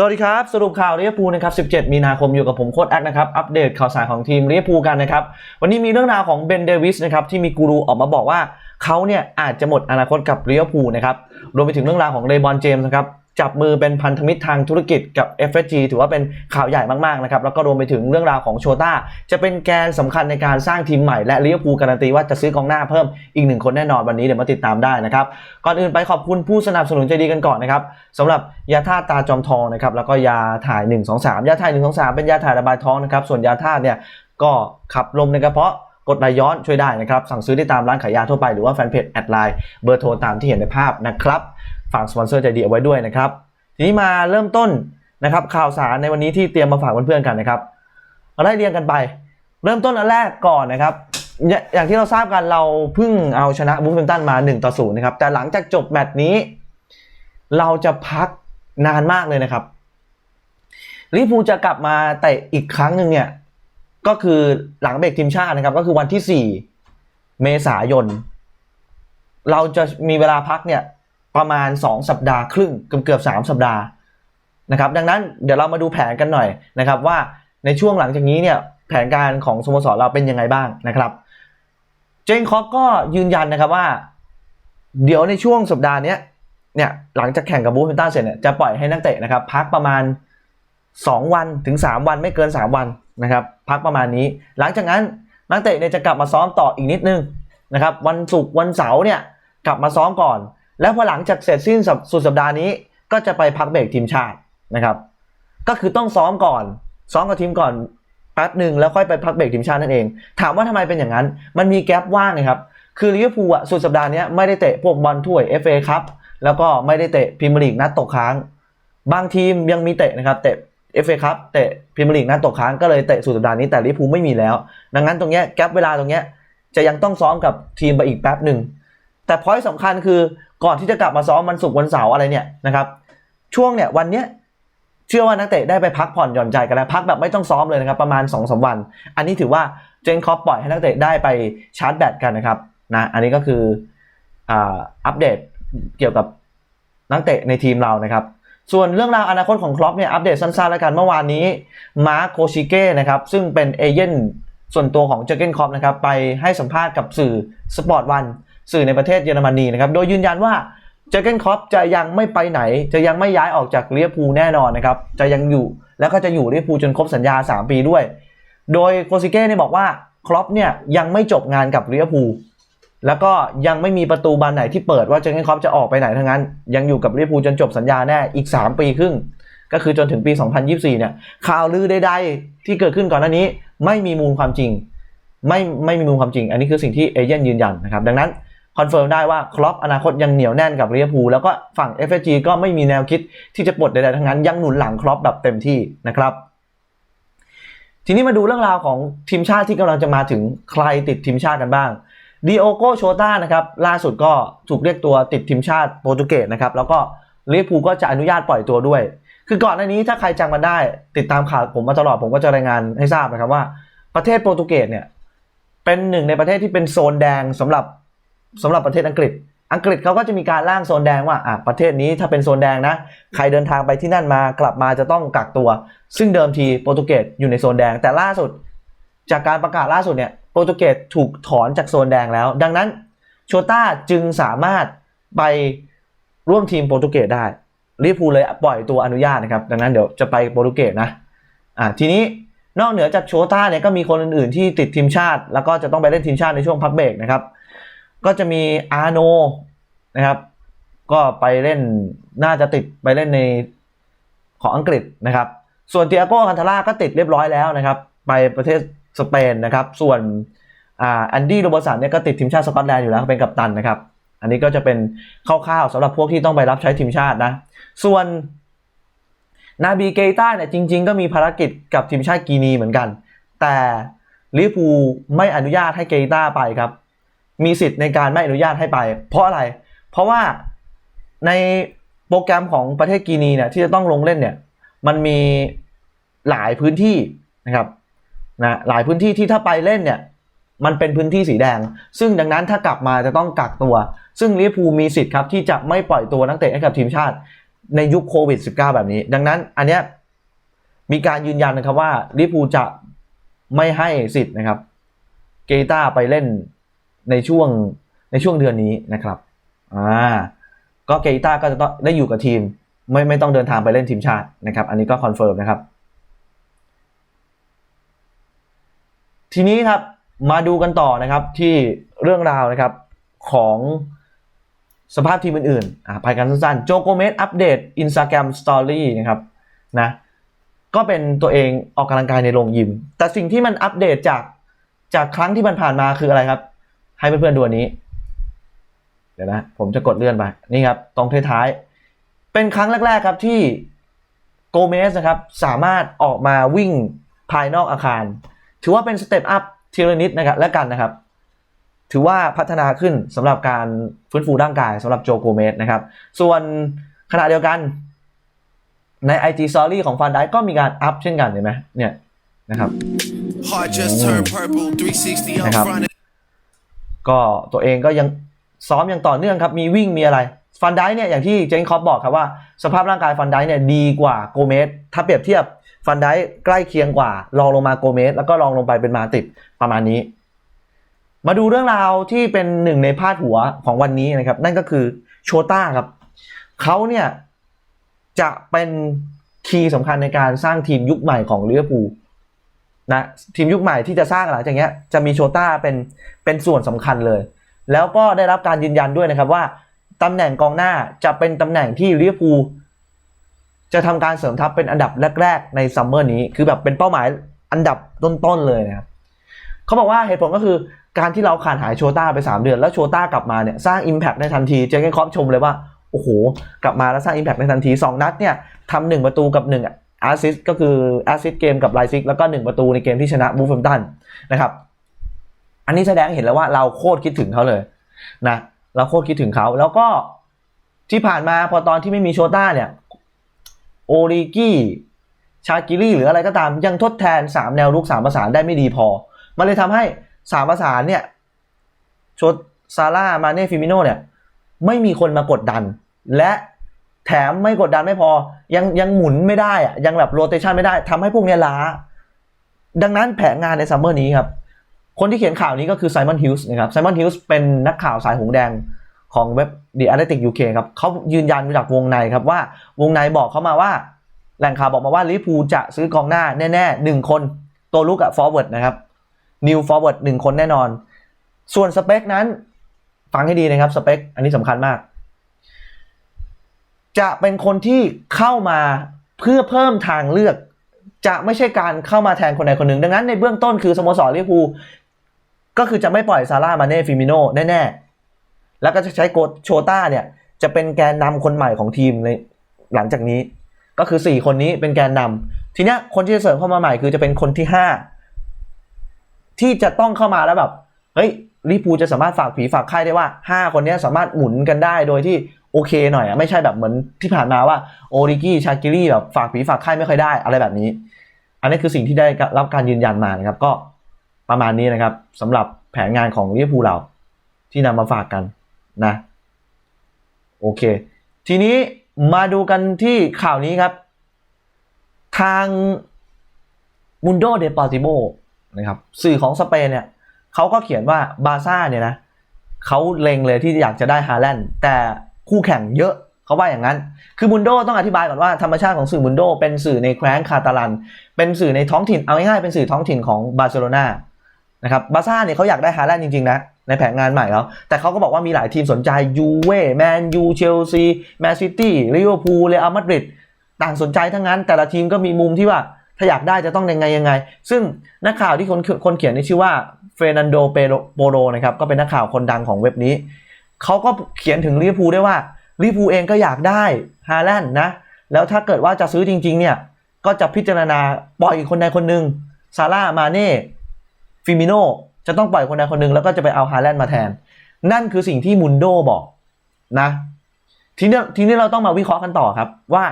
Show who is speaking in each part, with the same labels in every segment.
Speaker 1: สวัสดีครับ สรุปข่าวลิเวอร์พูลนะครับ 17 มีนาคมอยู่กับผมโค้ดแอคนะครับ อัปเดตข่าวสารของทีมลิเวอร์พูลกันนะครับ วันนี้มีเรื่องราวของเบนเดวิสนะครับ ที่มีกูรูออกมาบอกว่าเขาเนี่ยอาจจะหมดอนาคตกับลิเวอร์พูลนะครับ รวมไปถึงเรื่องราวของเลบอนเจมส์นะครับ จับมือเป็นพันธมิตรทางธุรกิจกับ FSG ถือว่าเป็นข่าวใหญ่มากๆนะครับ แล้วก็รวมไปถึงเรื่องราวของโชต้า จะเป็นแกนสำคัญในการสร้างทีมใหม่และลิเวอร์พูลการันตีว่าจะซื้อกองหน้าเพิ่มอีกหนึ่งคนแน่นอนวันนี้เดี๋ยวมาติดตามได้นะครับ ก่อนอื่นไปขอบคุณผู้สนับสนุนใจดีกันก่อนนะครับสำหรับยาธาตตาจอมทองนะครับแล้วก็ยาถ่าย 1 2 3 ยาถ่าย 1 2 3 เป็นยาถ่ายระบายท้องนะครับส่วนยาธาตเนี่ยก็ขับลมในกระเพาะกดไลย้อนช่วยได้นะครับสั่งซื้อได้ตามร้านขายยาทั่วไปหรือว่าแฟนเพจแอดไลน์เบอร์โทรตามที่เห็นในภาพนะครับ ฝากสปอนเซอร์ใจดีเอาไว้ด้วยนะครับ ทีนี้มาเริ่มต้นนะครับ ข่าวสารในวันนี้ที่เตรียมมาฝากเพื่อนๆกันนะครับไล่เรียงกันไป เริ่มต้นอันแรกก่อนนะครับอย่าอย่างที่เราทราบกันเราเพิ่งเอาชนะบูฟเฟนตันมา1ต่อ0นะครับแต่หลังจากจบแมตช์นี้ เราจะพักนานมากเลยนะครับลิเวอร์พูจะกลับมาเตะอีกครั้งหนึ่งเนี่ยก็คือหลังเบรกทีมชาตินะครับ ก็คือวันที่ 4 เมษายน เราจะมีเวลาพักเนี่ย ประมาณ 2 สัปดาห์ครึ่งเกือบเกือบ3สัปดาห์นะครับดังนั้นเดี๋ยวเรามาดูแผนกันหน่อยนะครับว่าในช่วงหลังจากนี้เนี่ยแผนการของสโมสรเราเป็นยังไงบ้างนะครับ เจนคอกก็ยืนยันนะครับว่า เดี๋ยวในช่วงสัปดาห์นี้เนี่ยหลังจากแข่งกับบูฟเฟนตันเสร็จเนี่ยจะปล่อยให้นักเตะนะครับพักประมาณ 2 วันถึง 3 วันไม่เกิน 3 วันนะครับพักประมาณนี้ หลังจากนั้นนักเตะเนี่ยจะกลับมาซ้อมต่ออีกนิดนึงนะครับวันศุกร์วันเสาร์เนี่ยกลับมาซ้อมก่อน แล้วพอหลังจากเสร็จสิ้นสุดสัปดาห์นี้ก็จะไปพักเบรกทีมชาตินะครับ ก็คือต้องซ้อมก่อนซ้อมกับทีมก่อนแป๊บหนึ่งแล้วค่อยไปพักเบรกทีมชาตินั่นเอง ถามว่าทำไมเป็นอย่างนั้น มันมีแกลบว่างนะครับ คือลิเวอร์พูลอะสุดสัปดาห์นี้ไม่ได้เตะพวกบอลถ้วย FA ครับแล้วก็ไม่ได้เตะพรีเมียร์ลีกนัดตกค้าง บางทีมยังมีเตะนะครับเตะ FA ครับเตะพรีเมียร์ลีกนัดตกค้างก็เลยเตะสุดสัปดาห์นี้แต่ลิเวอร์พูลไม่มีแล้ว ดังนั้นตรงเนี้ยแกลบเวลาตรงเนี้ยจะยังต้องซ้อมกับทีมไปอีกแป๊บหนึ่งแต่พอยต์สำคัญคือ ก่อนที่จะกลับมาซ้อมวันศุกร์วันเสาร์อะไรเนี่ยนะครับ ช่วงเนี่ยวันเนี้ยเชื่อว่านักเตะได้ไปพักผ่อนหย่อนใจกันแล้วพักแบบไม่ต้องซ้อมเลยนะครับประมาณ2อสวัน อันนี้ถือว่าเจนคอปปล่อยให้นักเตะได้ไปชาร์จแบตกันนะครับนะอันนี้ก็คืออัปเดตเกี่ยวกับนักเตะในทีมเรานะครับ ส่วนเรื่องราวอนาคตของครอปเนี่ยอัปเดตสั้นๆแล้วกันเมื่อวานนี้มาร์คโคชิเก้นะครับซึ่งเป็นเอเย่นส่วนตัวของเจเกนคอปนะครับไปให้สัมภาษณ์กับสื่อสปอร์ตวัน สื่อในประเทศเยอรมนีนะครับ โดยยืนยันว่าเจอเกนคอปจะยังไม่ไปไหน จะยังไม่ย้ายออกจากเลียพูแน่นอนนะครับ จะยังอยู่แล้วก็จะอยู่เลียพูจนครบสัญญา 3 ปีด้วย โดยโคซิเก้เนี่ยบอกว่าครอปเนี่ยยังไม่จบงานกับเลียพูแล้วก็ยังไม่มีประตูบานไหนที่เปิดว่าเจอเกนคอปจะออกไปไหนทั้งนั้น ยังอยู่กับเลียพูจนจบสัญญาแน่อีก 3 ปีครึ่งก็คือจนถึงปี 2024 เนี่ย ข่าวลือใดๆ ที่เกิดขึ้นก่อนหน้านี้ ไม่มีมูลความจริง ไม่ไม่มีมูลความจริง อันนี้คือสิ่งที่เอเย่นยืนยันนะครับ ดังนั้น คอนเฟิร์มได้ว่าครอปอนาคตยังเหนียวแน่นกับเรียพูแล้วก็ฝั่ง FSG ก็ไม่มีแนวคิดที่จะปลดใดๆทั้งนั้นยังหนุนหลังครอปแบบเต็มที่นะครับ ทีนี้มาดูเรื่องราวของทีมชาติที่กำลังจะมาถึงใครติดทีมชาติกันบ้างดิโอโกโชตานะครับล่าสุดก็ถูกเรียกตัวติดทีมชาติโปรตุเกสนะครับแล้วก็เรียพูก็จะอนุญาตปล่อยตัวด้วย คือก่อนหน้านี้ถ้าใครจำกันได้ ติดตามข่าวผมมาตลอดผมก็จะรายงานให้ทราบนะครับว่า ประเทศโปรตุเกสเนี่ยเป็นหนึ่งในประเทศที่เป็นโซนแดงสำหรับ สำหรับประเทศอังกฤษ อังกฤษเขาก็จะมีการร่างโซนแดงว่าอะประเทศนี้ถ้าเป็นโซนแดงนะ ใครเดินทางไปที่นั่นมากลับมาจะต้องกักตัว ซึ่งเดิมทีโปรตุเกสอยู่ในโซนแดง แต่ล่าสุด จากการประกาศล่าสุดเนี่ยโปรตุเกสถูกถอนจากโซนแดงแล้ว ดังนั้นโชต้าจึงสามารถไปร่วมทีมโปรตุเกสได้ลิเวอร์พูเลยปล่อยตัวอนุญาตนะครับ ดังนั้นเดี๋ยวจะไปโปรตุเกสนะอ่าทีนี้นอกเหนือจากโชต้าเนี่ยก็มีคนอื่นๆที่ติดทีมชาติ แล้วก็จะต้องไปเล่นทีมชาติในช่วงพักเบรกนะครับ ก็จะมีอาโนนะครับ ก็ไปเล่นน่าจะติดไปเล่นในของอังกฤษนะครับ ส่วนเตียโก้คันทาร่าก็ติดเรียบร้อยแล้วนะครับ ไปประเทศสเปนนะครับ ส่วนอ่าแอนดี้โรบสันเนี่ยก็ติดทีมชาติสกอตแลนด์อยู่แล้วเป็นกัปตันนะครับ อันนี้ก็จะเป็นคร่าวๆสำหรับพวกที่ต้องไปรับใช้ทีมชาตินะ ส่วนนาบีเกต้าเนี่ยจริง ๆ ก็มีภารกิจกับทีมชาติกีนีเหมือนกัน แต่ลิเวอร์พูไม่อนุญาตให้เกต้าไปครับ มีสิทธิ์ในการไม่อนุญาตให้ไป เพราะอะไร เพราะว่าในโปรแกรมของประเทศกีนีเนี่ยที่จะต้องลงเล่นเนี่ย มันมีหลายพื้นที่นะครับนะหลายพื้นที่ที่ถ้าไปเล่นเนี่ย มันเป็นพื้นที่สีแดง ซึ่งดังนั้นถ้ากลับมาจะต้องกักตัว ซึ่งลิเวอร์พูลมีสิทธิ์ครับที่จะไม่ปล่อยตัวนักเตะให้กับทีมชาติ ในยุคโควิด -19 แบบนี้ ดังนั้นอันเนี้ยมีการยืนยันนะครับว่าลิเวอร์พูลจะไม่ให้สิทธิ์นะครับ เกตาไปเล่น ในช่วงในช่วงเดือนนี้นะครับอ่าก็เกต้าก็จะต้องได้อยู่กับทีม ไม่ไม่ต้องเดินทางไปเล่นทีมชาตินะครับ อันนี้ก็คอนเฟิร์มนะครับ ทีนี้ครับมาดูกันต่อนะครับที่เรื่องราวนะครับของสภาพทีมอื่นๆอ่าไปกันสั้นๆ โจโกเมสอัปเดต Instagram Story นะครับนะก็เป็นตัวเองออกกำลังกายในโรงยิม แต่สิ่งที่มันอัปเดตจากจากครั้งที่มันผ่านมาคืออะไรครับ ให้เพื่อนๆดูอันนี้ เดี๋ยวนะ ผมจะกดเลื่อนไป นี่ครับ ตรงท้ายๆ เป็นครั้งแรก ๆ ครับที่โกเมสนะครับ สามารถออกมาวิ่งภายนอกอาคาร ถือว่าเป็นสเต็ปอัพทีละนิดนะครับและกันนะครับ ถือว่าพัฒนาขึ้นสำหรับการฟื้นฟูร่างกายสำหรับโจโกเมสนะครับ ส่วนขณะเดียวกันใน IG Story ของฟันไดก็มีการอัพเช่นกันเห็นไหมเนี่ยนะครับ
Speaker 2: Heart just turned purple, 360 up
Speaker 1: นะครับ. ก็ตัวเองก็ยังซ้อมอย่างต่อเนื่องครับ มีวิ่งมีอะไรฟันได้เนี่ยอย่างที่เจนคอปบอกครับว่า สภาพร่างกายฟันได้เนี่ยดีกว่าโกเมสถ้าเปรียบเทียบฟันได้ใกล้เคียงกว่า รองลงมาโกเมสแล้วก็รองลงไปเป็นมาติดประมาณนี้ มาดูเรื่องราวที่เป็นหนึ่งในพาดหัวของวันนี้นะครับ นั่นก็คือโชต้าครับเขาเนี่ยจะเป็นคีย์สำคัญในการสร้างทีมยุคใหม่ของลิเวอร์พูล นะทีมยุคใหม่ที่จะสร้างหลังจากนี้จะมีโชต้าเป็นเป็นส่วนสำคัญเลย แล้วก็ได้รับการยืนยันด้วยนะครับว่าตำแหน่งกองหน้าจะเป็นตำแหน่งที่ลิเวอร์พูลจะทำการเสริมทัพเป็นอันดับแรก ๆ ในซัมเมอร์นี้คือแบบเป็นเป้าหมายอันดับต้นๆเลยนะครับเขาบอกว่าเหตุผลก็คือการที่เราขาดหายโชต้าไป 3 เดือน แล้วโชต้ากลับมาเนี่ยสร้าง Impact ได้ทันทีเจเกนคอปชมเลยว่าโอ้โห กลับมาแล้วสร้าง Impact ได้ทันที 2 นัดเนี่ยทำหนึ่งประตูกับ1 แอสซิสก็คือแอสซิสเกมกับไลซิกแล้วก็ 1 ประตูในเกมที่ชนะบูฟเฟมตันนะครับ อันนี้แสดงเห็นแล้วว่าเราโคตรคิดถึงเขาเลยนะเราโคตรคิดถึงเขาแล้วก็ที่ผ่านมาพอตอนที่ไม่มีโชต้าเนี่ยโอริกี้ชากิลี่หรืออะไรก็ตามยังทดแทน 3 แนวรุก3ประสานได้ไม่ดีพอ มันเลยทำให้ 3 ประสานเนี่ยชตซาร่ามาเน่ฟิมิโนเนี่ยไม่มีคนมากดดัน และ แถมไม่กดดันไม่พอ ยังยังหมุนไม่ได้อะยังแบบโรเตชันไม่ได้ทำให้พวกเนี้ยล้า ดังนั้นแผนงานในซัมเมอร์นี้ครับ คนที่เขียนข่าวนี้ก็คือไซมอนฮิวส์นะครับไซมอนฮิวส์เป็นนักข่าวสายหงแดงของเว็บ The Athletic UK ครับเขายืนยันมาจากวงในครับว่าวงในบอกเขามาว่า แหล่งข่าวบอกมาว่าลิเวอร์พูจะซื้อกองหน้าแน่ๆหนึ่งคนตัวลุกอะฟอร์เวิร์ดนะครับนิวฟอร์เวิร์ดหนึ่งคนแน่นอน ส่วนสเปคนั้นฟังให้ดีนะครับสเปคอันนี้สำคัญมาก จะเป็นคนที่เข้ามาเพื่อเพิ่มทางเลือก จะไม่ใช่การเข้ามาแทนคนใดคนหนึ่ง ดังนั้นในเบื้องต้นคือสโมสรลิเวอร์พูลก็คือจะไม่ปล่อยซาร่ามาเน่ฟิมิโนแน่ๆ แล้วก็จะใช้โกโชต้าเนี่ย จะเป็นแกนนำคนใหม่ของทีมในหลังจากนี้ ก็คือ 4 คนนี้เป็นแกนนำทีเนี้ยคนที่จะเสริมเข้ามาใหม่คือจะเป็นคนที่ 5 ที่จะต้องเข้ามาแล้วแบบเฮ้ยลิเวอร์พูจะสามารถฝากผีฝากไข้ได้ว่า 5 คนนี้สามารถหมุนกันได้โดยที่ โอเคหน่อยอะไม่ใช่แบบเหมือนที่ผ่านมาว่าโอริกี้ชากิรี่แบบฝากผีฝากไข้ไม่ค่อยได้อะไรแบบนี้ อันนี้คือสิ่งที่ได้รับการยืนยันมานะครับ ก็ประมาณนี้นะครับสำหรับแผนงานของลิเวอร์พูลเราที่นำมาฝากกันนะโอเค ทีนี้มาดูกันที่ข่าวนี้ครับ ทางมุนโดเดปาติโ o นะครับสื่อของสเปนเนี่ยเขาก็เขียนว่าบาซ่าเนี่ยนะเขาเล็งเลยที่อยากจะได้ฮาแลนด์แต่ คู่แข่งเยอะเขาว่าอย่างนั้น คือมุนโดต้องอธิบายก่อนว่าธรรมชาติของสื่อมุนโดเป็นสื่อในแคว้นคาตาลัน เป็นสื่อในท้องถิ่น เอาง่ายๆเป็นสื่อท้องถิ่นของบาร์เซโลนานะครับ บาซ่าเนี่ยเขาอยากได้ฮาแลนด์จริงๆนะ ในแผนงานใหม่เขาแต่เขาก็บอกว่ามีหลายทีมสนใจยูเว่แมนยูเชลซีแมนซิตี้ลิเวอร์พูลเรอัลมาดริดต่างสนใจทั้งนั้น แต่ละทีมก็มีมุมที่ว่าถ้าอยากได้จะต้องยังไงยังไง ซึ่งนักข่าวที่คนคนเขียนนี่ชื่อว่าเฟรนันโดเปโปโรนะครับ ก็เป็นนักข่าวคนดังของเว็บนี้ เขาก็เขียนถึงลิเวอร์พูลได้วยว่าลิเวอร์พูลเองก็อยากได้ฮาแลนด์นะ แล้วถ้าเกิดว่าจะซื้อจริง ๆ เนี่ย ก็จะพิจารณาปล่อยคนใดคนหนึ่งซาร่ามาเน่ฟิมิโนจะต้องปล่อยคนใดคนหนึ่งแล้วก็จะไปเอาฮาแลนด์มาแทน นั่นคือสิ่งที่มุนโดบอกนะ ทีนี้ทีนี้เราต้องมาวิเคราะห์กันต่อครับว่า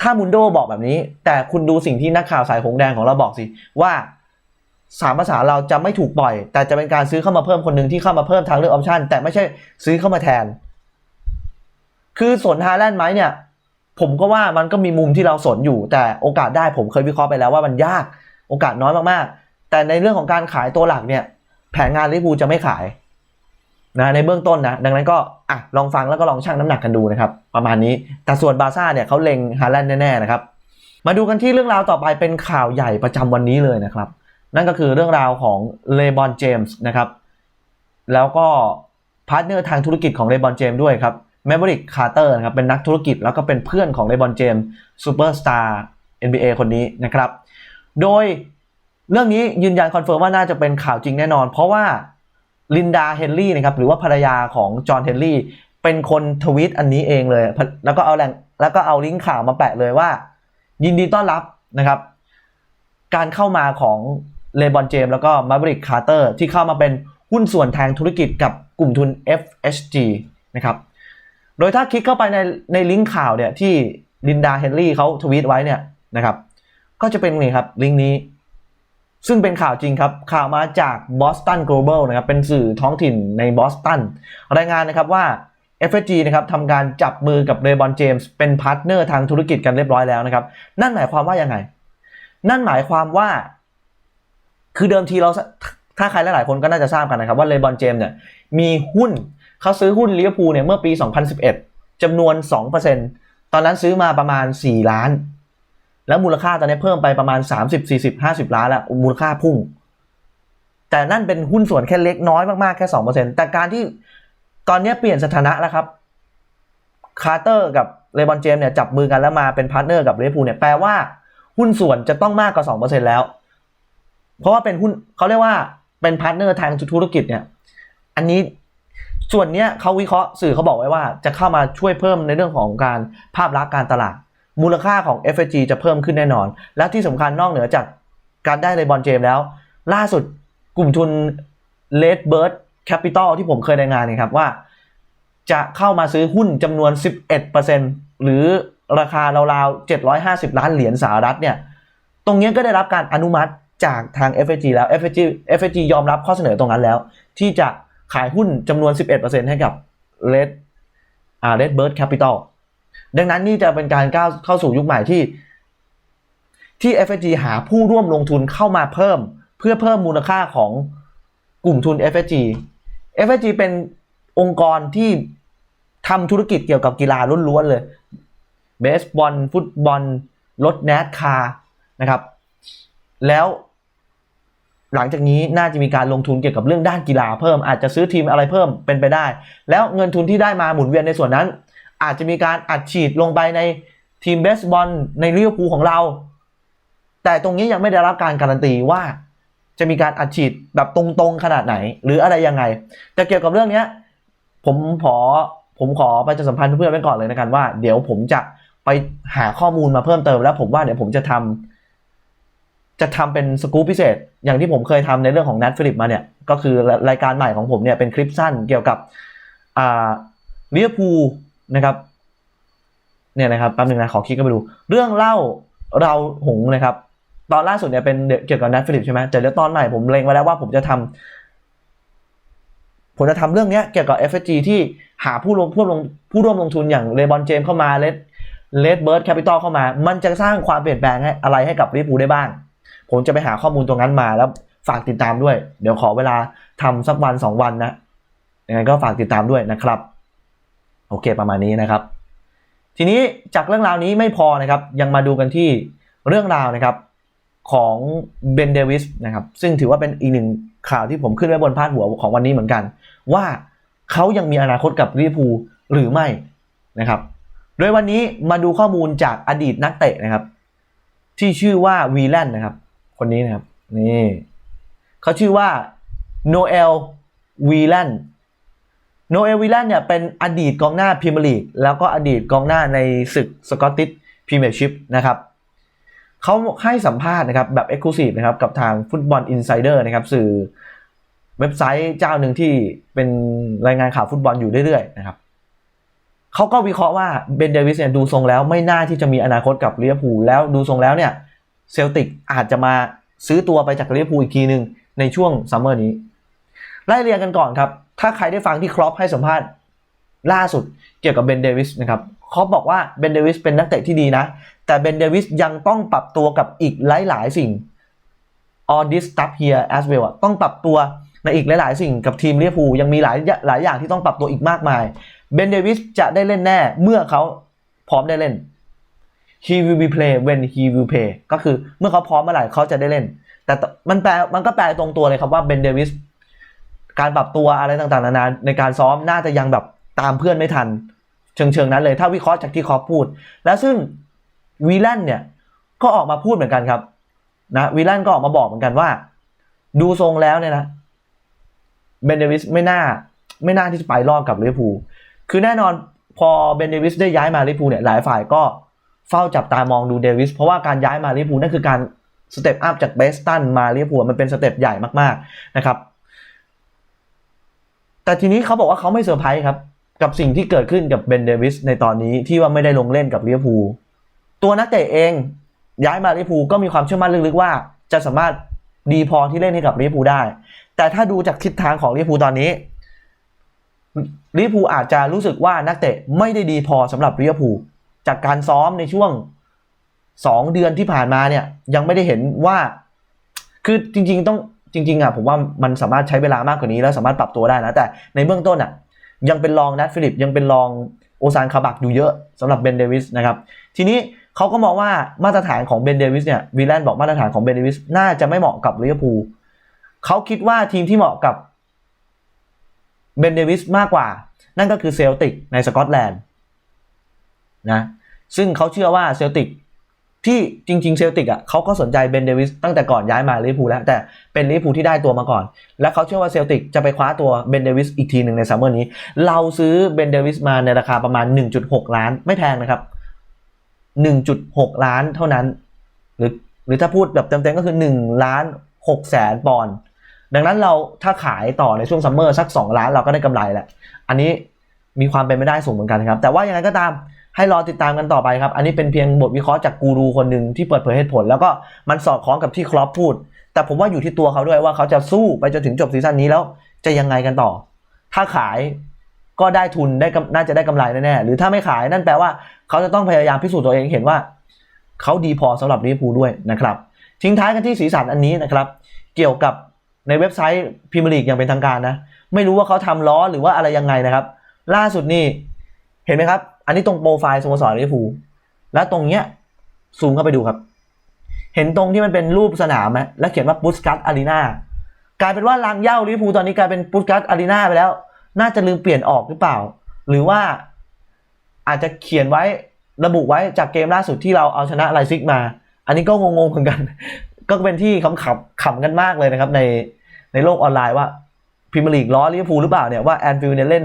Speaker 1: ถ้ามุนโดบอกแบบนี้ แต่คุณดูสิ่งที่นักข่าวสายหงแดงของเราบอกสิว่า สามภาษาเราจะไม่ถูกปล่อย แต่จะเป็นการซื้อเข้ามาเพิ่มคนหนึ่งที่เข้ามาเพิ่มทางเลือกออปชันแต่ไม่ใช่ซื้อเข้ามาแทน คือสนฮาแลนด์ไหมเนี่ย ผมก็ว่ามันก็มีมุมที่เราสนอยู่ แต่โอกาสได้ผมเคยวิเคราะห์ไปแล้วว่ามันยากโอกาสน้อยมากๆ แต่ในเรื่องของการขายตัวหลักเนี่ย แผนงานลิเวอร์พูจะไม่ขายนะในเบื้องต้นนะดังนั้นก็อะลองฟังแล้วก็ลองชั่งน้ำหนักกันดูนะครับ ประมาณนี้ แต่ส่วนบาซ่าเนี่ยเขาเล็งฮาแลนด์แน่ๆนะครับ มาดูกันที่เรื่องราวต่อไปเป็นข่าวใหญ่ประจำวันนี้เลยนะครับ นั่นก็คือเรื่องราวของเลบอนเจมส์นะครับ แล้วก็พาร์ทเนอร์ทางธุรกิจของเลบอนเจมส์ด้วยครับแมเบริกคาร์เตอร์นะครับเป็นนักธุรกิจแล้วก็เป็นเพื่อนของเลบอนเจมส์ซูเปอร์สตาร์ NBA คนนี้นะครับ โดยเรื่องนี้ยืนยันคอนเฟิร์มว่าน่าจะเป็นข่าวจริงแน่นอน เพราะว่าลินดาเฮนรี่นะครับหรือว่าภรรยาของจอห์นเฮนรี่เป็นคนทวีตอันนี้เองเลย แล้วก็เอาแหล่งแล้วก็เอาลิงก์ข่าวมาแปะเลยว่า ยินดีต้อนรับนะครับ การเข้ามาของ เลบอนเจมแล้วก็มา v ริกคาร์เตอร์ที่เข้ามาเป็นหุ้นส่วนทางธุรกิจกับกลุ่มทุน FHG นะครับโดยถ้าคลิกเข้าไปในในลิงก์ข่าวเนี่ยที่ลินดาเฮนรี่เขาทวีตไว้เนี่ยนะครับก็จะเป็นนี่ครับลิงก์นี้ ซึ่งเป็นข่าวจริงครับ ข่าวมาจาก Boston Global นะครับเป็นสื่อท้องถิ่นในบอสตันรายงานนะครับว่า FSG นะครับทำการจับมือกับเรบอนเจมส์เป็นพาร์ทเนอร์ทางธุรกิจกันเรียบร้อยแล้วนะครับ นั่นหมายความว่ายังไง นั่นหมายความว่า คือเดิมทีเราถ้าใครหลายๆคนก็น่าจะทราบกันนะครับว่าเลบอนเจมส์เนี่ยมีหุ้นเขาซื้อหุ้นลิเวอร์พูลเนี่ยเมื่อปี 2011จำนวน 2%ตอนนั้นซื้อมาประมาณ 4 ล้าน แล้วมูลค่าตอนนี้เพิ่มไปประมาณ 30 40 50 ล้านแล้วมูลค่าพุ่ง แต่นั่นเป็นหุ้นส่วนแค่เล็กน้อยมากๆแค่ 2%แต่การที่ตอนนี้เปลี่ยนสถานะแล้วครับคาร์เตอร์กับเลบอนเจมส์เนี่ยจับมือกันแล้วมาเป็นพาร์ทเนอร์กับลิเวอร์พูลเนี่ยแปลว่าหุ้นส่วนจะต้องมากกว่า 2%แล้ว เพราะว่าเป็นหุ้นเขาเรียกว่าเป็นพาร์ทเนอร์ทางธุรกิจเนี่ย อันนี้ส่วนเนี้ยเขาวิเคราะห์สื่อเขาบอกไว้ว่าจะเข้ามาช่วยเพิ่มในเรื่องของการภาพลักษณ์การตลาด มูลค่าของ f g จะเพิ่มขึ้นแน่นอน และที่สำคัญนอกเหนือจากการได้เลบอนเจมแล้ว ล่าสุดกลุ่มทุน Red Bird Capital ที่ผมเคยรายงานนะครับว่า จะเข้ามาซื้อหุ้นจำนวน 11%หรือราคาราวๆ 750 ล้านเหรียญสหรัฐเนี่ย ตรงนี้ก็ได้รับการอนุมัติ จากทาง FSG แล้ว FSG FSG ยอมรับข้อเสนอตรงนั้นแล้ว ที่จะขายหุ้นจำนวน 11%ให้กับ Red อ่า Red Bird Capital ดังนั้นนี่จะเป็นการก้าวเข้าสู่ยุคใหม่ที่ ที่ FSG หาผู้ร่วมลงทุนเข้ามาเพิ่ม เพื่อเพิ่มมูลค่าของกลุ่มทุน FSG FSG เป็นองค์กรที่ทำธุรกิจเกี่ยวกับกีฬาล้วนๆเลยเบสบอลฟุตบอลรถแนสคาร์นะครับ แล้วหลังจากนี้น่าจะมีการลงทุนเกี่ยวกับเรื่องด้านกีฬาเพิ่ม อาจจะซื้อทีมอะไรเพิ่มเป็นไปได้ แล้วเงินทุนที่ได้มาหมุนเวียนในส่วนนั้น อาจจะมีการอัดฉีดลงไปในทีมเบสบอลในลิเวอร์พูลของเรา แต่ตรงนี้ยังไม่ได้รับการการันตีว่า จะมีการอัดฉีดแบบตรงๆขนาดไหน หรืออะไรยังไง แต่เกี่ยวกับเรื่องนี้ผมขอผมขอปจะชาสัมพันธ์เพื่อนๆไว้ก่อนเลยนะกันว่า เดี๋ยวผมจะไปหาข้อมูลมาเพิ่มเติมแล้วผมว่าเดี๋ยวผมจะทำ จะทำเป็นสกู๊ปพิเศษ อย่างที่ผมเคยทำในเรื่องของนัทฟิลิปมาเนี่ย ก็คือรายการใหม่ของผมเนี่ยเป็นคลิปสั้นเกี่ยวกับอ่าลิเวอร์พูลนะครับเนี่ยนะครับแป๊บนึงนะขอคลิกกันไปดู เรื่องเล่าเราหงนะครับ ตอนล่าสุดเนี่ยเป็นเกี่ยวกับนัทฟิลิปใช่ไหมแต่เดี๋ยวตอนใหม่ผมเล็งไว้แล้วว่าผมจะทำผมจะทำเรื่องนี้เกี่ยวกับ FSG ที่หาผู้ลงผู้ลงผู้ร่วมลงทุนอย่างเลบอนเจมเข้ามาเลดเลดเบิร์ดแคปิตอลเข้ามา มันจะสร้างความเปลี่ยนแปลงให้อะไรให้กับลิลพูได้บ้าง ผมจะไปหาข้อมูลตรงนั้นมาแล้วฝากติดตามด้วย เดี๋ยวขอเวลาทำสักวันสองวันนะยังไงก็ฝากติดตามด้วยนะครับ โอเคประมาณนี้นะครับ ทีนี้จากเรื่องราวนี้ไม่พอนะครับ ยังมาดูกันที่เรื่องราวนะครับของเบนเดวิสนะครับ ซึ่งถือว่าเป็นอีกหนึ่งข่าวที่ผมขึ้นไว้บนพาดหัวของวันนี้เหมือนกัน ว่าเขายังมีอนาคตกับลิเวอร์พูลหรือไม่นะครับ โดยวันนี้มาดูข้อมูลจากอดีตนักเตะนะครับ ที่ชื่อว่าวีแลนนะครับ คนนี้นะครับ นี่เขาชื่อว่าโนเอลวีแลนโนเอลวีแลนเนี่ยเป็นอดีตกองหน้าพรีเมียร์ลีกแล้วก็อดีตกองหน้าในศึกสกอตติชพรีเมียร์ชิพนะครับเขาให้สัมภาษณ์นะครับแบบเอ็กซ์คลูซีฟนะครับกับทางฟุตบอลอินไซเดอร์นะครับสื่อเว็บไซต์เจ้าหนึ่งที่เป็นรายงานข่าวฟุตบอลอยู่เรื่อยๆนะครับเขาก็วิเคราะห์ว่าเบนเดวิสเนี่ยดูทรงแล้วไม่น่าที่จะมีอนาคตกับลิเวอร์พูลแล้วดูทรงแล้วเนี่ย เซลติกอาจจะมาซื้อตัวไปจากลิเวอร์พูลอีกทีหนึ่งในช่วงซัมเมอร์นี้ ไล่เรียงกันก่อนครับ ถ้าใครได้ฟังที่ครอปให้สัมภาษณ์ล่าสุดเกี่ยวกับเบนเดวิสนะครับเขาบอกว่าเบนเดวิสเป็นนักเตะที่ดีนะ แต่เบนเดวิสยังต้องปรับตัวกับอีกหลาย ๆ สิ่ง all this stuff here as well ต้องปรับตัวในอีกหลาย ๆ สิ่งกับทีมเวอร์พูยังมีหลายหลายอย่างที่ต้องปรับตัวอีกมากมายเบนเดวิสจะได้เล่นแน่เมื่อเขาพร้อมได้เล่น he will be play when he will play ก็คือเมื่อเขาพร้อมเมื่อไหร่เขาจะได้เล่น แต่มันแปลมันก็แปลตรงตัวเลยครับว่าเบนเดวิสการปรับตัวอะไรต่างๆนานาในการซ้อมน่าจะยังแบบตามเพื่อนไม่ทัน เชิงเชิงๆนั้นเลย ถ้าวิเคราะห์จากที่คอพูด แล้วซึ่งวีแลนเนี่ยก็ออกมาพูดเหมือนกันครับนะวีแลนก็ออกมาบอกเหมือนกันว่า ดูทรงแล้วเนี่ยนะเบนเดวิสไม่น่าไม่น่าที่จะไปรอดกับลิเวอร์พูลคือแน่นอนพอเบนเดวิสได้ย้ายมาลิเวอร์พูลเนี่ยหลายฝ่ายก็ เฝ้าจับตามองดูเดวิส เพราะว่าการย้ายมาลิเวอร์พูลนั่นคือการสเต็ปอัพจากเบสตันมาลิเวอร์พูลมันเป็นสเต็ปใหญ่มากๆนะครับ แต่ทีนี้เขาบอกว่าเขาไม่เซอร์ไพรส์ครับ กับสิ่งที่เกิดขึ้นกับเบนเดวิสในตอนนี้ที่ว่าไม่ได้ลงเล่นกับลิเวอร์พูลตัวนักเตะเองย้ายมาลิเวอร์พูลก็มีความเชื่อมั่นลึกๆว่า จะสามารถดีพอที่เล่นให้กับลิเวอร์พูลได้ แต่ถ้าดูจากทิศทางของลิเวอร์พูลตอนนี้ลิเวอร์พูลอาจจะรู้สึกว่านักเตะไม่ได้ดีพอสำหรับลิเวอร์พูล จากการซ้อมในช่วงสองเดือนที่ผ่านมาเนี่ย ยังไม่ได้เห็นว่า คือจริง ๆ ต้องจริง ๆอะผมว่ามันสามารถใช้เวลามากกว่านี้แล้วสามารถปรับตัวได้นะ แต่ในเบื้องต้นอะ ยังเป็นรองนัทฟิลิปยังเป็นรองโอซานคาบักอยู่เยอะสำหรับเบนเดวิสนะครับ ทีนี้เขาก็มองว่ามาตรฐานของเบนเดวิสเนี่ยวีแลนบอกมาตรฐานของเบนเดวิสน่าจะไม่เหมาะกับลิเวอร์พูลเขาคิดว่าทีมที่เหมาะกับเบนเดวิสมากกว่า นั่นก็คือเซลติกในสกอตแลนด์ นะซึ่งเขาเชื่อว่าเซลติกที่จริงๆเซลติกอะเขาก็สนใจเบนเดวิสตั้งแต่ก่อนย้ายมาลิเวอร์พูลแล้ว แต่เป็นลิเวอร์พูลที่ได้ตัวมาก่อน และเขาเชื่อว่าเซลติกจะไปคว้าตัวเบนเดวิสอีกทีหนึ่งในซัมเมอร์นี้ เราซื้อเบนเดวิสมาในราคาประมาณ 1.6 ล้านไม่แพงนะครับ 1.6 ล้านเท่านั้น หรือหรือถ้าพูดแบบเต็มๆก็คือ1ล้าน6แสนปอนด์ดังนั้นเราถ้าขายต่อในช่วงซัมเมอร์สัก 2 ล้านเราก็ได้กำไรแหละอันนี้มีความเป็นไม่ได้สูงเหมือนกันครับแต่ว่ายังไงก็ตาม ให้รอติดตามกันต่อไปครับ อันนี้เป็นเพียงบทวิเคราะห์จากกูรูคนหนึ่งที่เปิดเผยเหตุผล แล้วก็มันสอดคล้องกับที่ครอปพูด แต่ผมว่าอยู่ที่ตัวเขาด้วยว่าเขาจะสู้ไปจนถึงจบซีซั่นนี้แล้วจะยังไงกันต่อ ถ้าขายก็ได้ทุนได้กำน่าจะได้กำไรแน่ๆหรือถ้าไม่ขายนั่นแปลว่า เขาจะต้องพยายามพิสูจน์ตัวเองเห็นว่า เขาดีพอสำหรับลิเวอร์พูลด้วยนะครับ ทิ้งท้ายกันที่สีสันอันนี้นะครับ เกี่ยวกับในเว็บไซต์พรีเมียร์ลีกอย่างเป็นทางการนะ ไม่รู้ว่าเขาทำล้อหรือว่าอะไรยังไงนะครับ ล่าสุดนี่เห็นไหมครับ อันนี้ตรงโปรไฟล์สโมสรลิเวอร์พูลแล้วตรงเนี้ยซูมเข้าไปดูครับ เห็นตรงที่มันเป็นรูปสนามไหมแล้วเขียนว่าปุสกัตอารีนากลายเป็นว่าลางเย้าลิเวอร์พูลตอนนี้กลายเป็นปุสกัตอารีนาไปแล้ว น่าจะลืมเปลี่ยนออกหรือเปล่า หรือว่าอาจจะเขียนไว้ระบุไว้จากเกมล่าสุดที่เราเอาชนะไลซิกมา อันนี้ก็งงๆเหมือนกัน ก็เป็นที่ขำขำขำกันมากเลยนะครับ ในในโลกออนไลน์ว่าพรีเมียร์ลีกล้อลิเวอร์พูลหรือเปล่าเนี่ยว่าแอนฟิลด์เนี่ยเล่น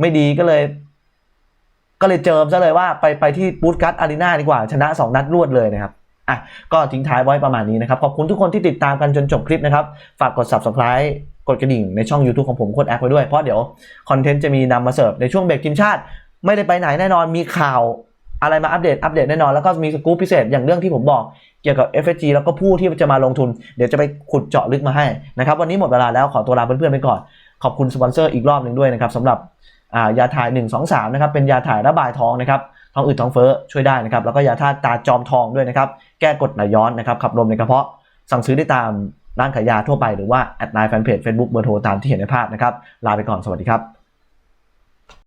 Speaker 1: ไม่ดีก็เลย ก็เลยเจิมซะเลยว่าไปไปที่บูธกัตอารีนาดีกว่าชนะ 2 นัดรวดเลยนะครับอะก็ทิ้งท้ายไว้ประมาณนี้นะครับ ขอบคุณทุกคนที่ติดตามกันจนจบคลิปนะครับ ฝากกด subscribe กดกระดิ่งในช่อง YouTube ของผมโคดแอคไว้ด้วย เพราะเดี๋ยวคอนเทนต์จะมีนำมาเสิร์ฟในช่วงเบรกทีมชาติ ไม่ได้ไปไหนแน่นอนมีข่าวอะไรมาอัปเดตอัปเดตแน่นอน แล้วก็มีสกู๊ปพิเศษอย่างเรื่องที่ผมบอกเกี่ยวกับ FSG แล้วก็ผู้ที่จะมาลงทุน เดี๋ยวจะไปขุดเจาะลึกมาให้นะครับวันนี้หมดเวลาแล้วขอตัวลาเพื่อนๆไปก่อน ขอบคุณสปอนเซอร์อีกรอบหนึ่งด้วยนะครับสำหรับ ยาถ่าย 1 2 3นะครับเป็นยาถ่ายระบายท้องนะครับท้องอืดท้องเฟ้อช่วยได้นะครับแล้วก็ยาธาตุตาจอมทองด้วยนะครับแก้กดไหลย้อนนะครับขับลมในกระเพาะสั่งซื้อได้ตามร้านขายยาทั่วไปหรือว่าแอดไลน์แฟนเพจเฟซบุ๊กเบอร์โทรตามที่เห็นในภาพนะครับลาไปก่อนสวัสดีครับ